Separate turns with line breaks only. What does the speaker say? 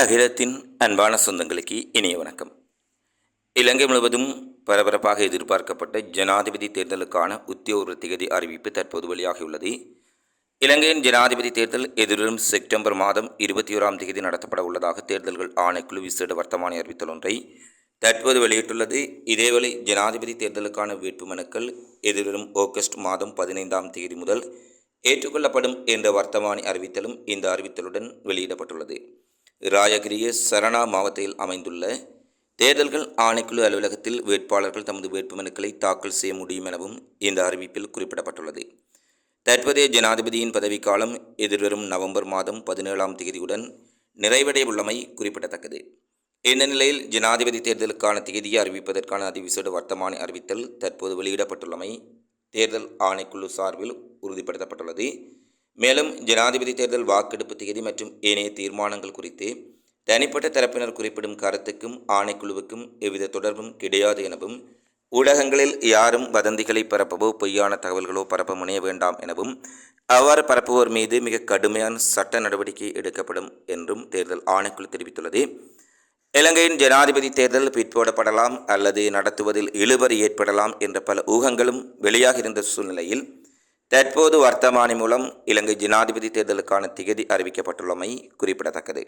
அகிலத்தின் அன்பான சொந்தங்களுக்கு இனிய வணக்கம். இலங்கை முழுவதும் பரபரப்பாக எதிர்பார்க்கப்பட்ட ஜனாதிபதி தேர்தலுக்கான உத்தியோக திகதி அறிவிப்பு தற்போது வெளியாகியுள்ளது. இலங்கையின் ஜனாதிபதி தேர்தல் எதிர்வரும் செப்டம்பர் மாதம் இருபத்தி ஓராம் தேதி நடத்தப்பட உள்ளதாக தேர்தல்கள் ஆணைக்குழு விசேட வர்த்தமானி அறிவித்தல் ஒன்றை தற்போது வெளியிட்டுள்ளது. இதேவேளை ஜனாதிபதி தேர்தலுக்கான வேட்புமனுக்கள் எதிர்வரும் ஆகஸ்ட் மாதம் பதினைந்தாம் தேதி முதல் ஏற்றுக்கொள்ளப்படும் என்ற வர்த்தமானி அறிவித்தலும் இந்த அறிவித்தலுடன் வெளியிடப்பட்டுள்ளது. ராயகிரிய சரணா மாவட்டத்தில் அமைந்துள்ள தேர்தல்கள் ஆணைக்குழு அலுவலகத்தில் வேட்பாளர்கள் தமது வேட்புமனுக்களை தாக்கல் செய்ய முடியும் எனவும் இந்த அறிவிப்பில் குறிப்பிடப்பட்டுள்ளது. தற்போதைய ஜனாதிபதியின் பதவிக்காலம் எதிர்வரும் நவம்பர் மாதம் பதினேழாம் தேதியுடன் நிறைவடைய உள்ளமை குறிப்பிடத்தக்கது. இந்த நிலையில் ஜனாதிபதி தேர்தலுக்கான தேதியை அறிவிப்பதற்கான அதிவிசேட வர்த்தமானி அறிவித்தல் தற்போது வெளியிடப்பட்டுள்ளமை தேர்தல் ஆணைக்குழு சார்பில் உறுதிப்படுத்தப்பட்டுள்ளது. மேலும் ஜனாதிபதி தேர்தல் வாக்கெடுப்பு தேதி மற்றும் ஏனைய தீர்மானங்கள் குறித்து தனிப்பட்ட தரப்பினர் குறிப்பிடும் கருத்துக்கும் ஆணைக்குழுவுக்கும் எவ்வித தொடர்பும் கிடையாது எனவும் ஊடகங்களில் யாரும் வதந்திகளை பரப்பவோ பொய்யான தகவல்களோ பரப்ப முனைய வேண்டாம் எனவும் அவ்வாறு பரப்புவோர் மீது மிக கடுமையான சட்ட நடவடிக்கை எடுக்கப்படும் என்றும் தேர்தல் ஆணைக்குழு தெரிவித்துள்ளது. இலங்கையின் ஜனாதிபதி தேர்தல் பிற்போடப்படலாம் அல்லது நடத்துவதில் இழுபறி ஏற்படலாம் என்ற பல ஊகங்களும் வெளியாகியிருந்த சூழ்நிலையில் தற்போது வர்த்தமானி மூலம் இலங்கை ஜனாதிபதி தேர்தலுக்கான திகதி அறிவிக்கப்பட்டுள்ளமை குறிப்பிடத்தக்கது.